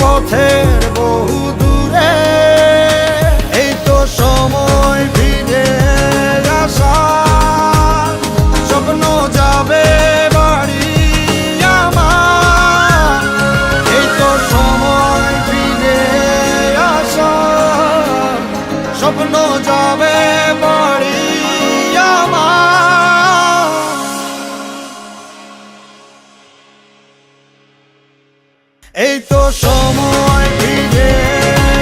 পথের বহু দূরে, এই তো সময় ভিড়ে আসা স্বপ্ন যাবে বাড়ি আমার। এই তো সময় ভিড়ে আসা স্বপ্ন যাবে এই তো সময়